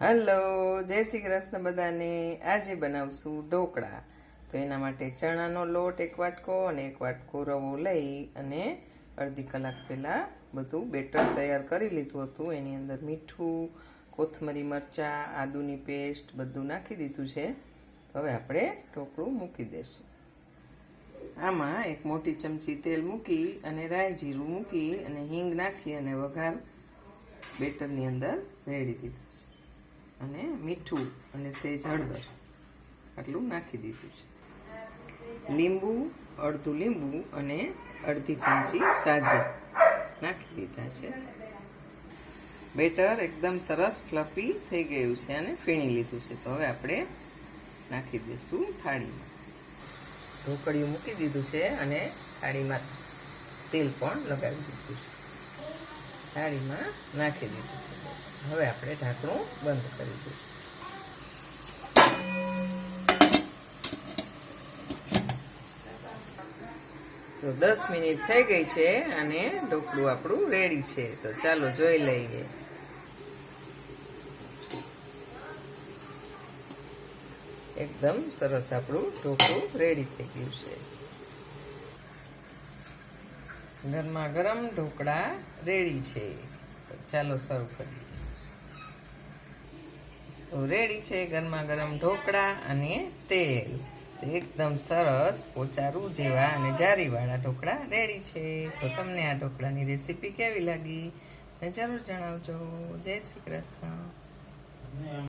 Hello, જય શ્રી કૃષ્ણ બધાને. આજે બનાવશું ઢોકળા. તો એના માટે ચણાનો લોટ એક વાટકો અને એક વાટકો રવો લઈ અને અડધી કલાક પહેલાં બધું બેટર તૈયાર કરી લીધું હતું. એની અંદર મીઠું, કોથમરી મરચાં, આદુની પેસ્ટ બધું નાખી દીધું છે. હવે આપણે ઢોકળું મૂકી દઈશું આમાં એક મોટી ચમચી તેલ મૂકી અને રાઈ જીરું મૂકી અને હિંગ નાખી અને વઘાર બેટરની અંદર રેડી દીધું છે. અને મીઠું અને સેજ હળદર. આટલું નાખી દીધું છે. લીંબુ, અડધું લીંબુ અને અડધી ચમચી સાજી નાખી દીધા છે. બેટર એકદમ સરસ ફ્લફી થઈ ગયું છે અને ફીણી લીધું છે. તો હવે આપણે નાખી દઈશું થાળીમાં. ઢોકળિયું મૂકી દીધું છે અને થાળીમાં તેલ પણ લગાવી દીધું છે. થાળીમાં નાખી દીધું છે. હવે આપણે ઢાંકણું બંધ કરી દઈશું. તો દસ મિનિટ થઈ ગઈ છે અને ઢોકળું આપણું રેડી છે. તો ચાલો જોઈ લઈએ. એકદમ સરસ આપણું ઢોકળું રેડી થઈ ગયું છે. ગરમા ગરમ ઢોકળા રેડી છે. ચાલો સર્વ કરીએ. તો રેડી છે ગરમા ગરમ ઢોકળા અને તેલ. એકદમ સરસ પોચારું જેવા અને જારીવાળા ઢોકળા રેડી છે. તો તમને આ ઢોકળાની રેસીપી કેવી લાગી? જરૂર જણાવજો. જય શ્રી કૃષ્ણ.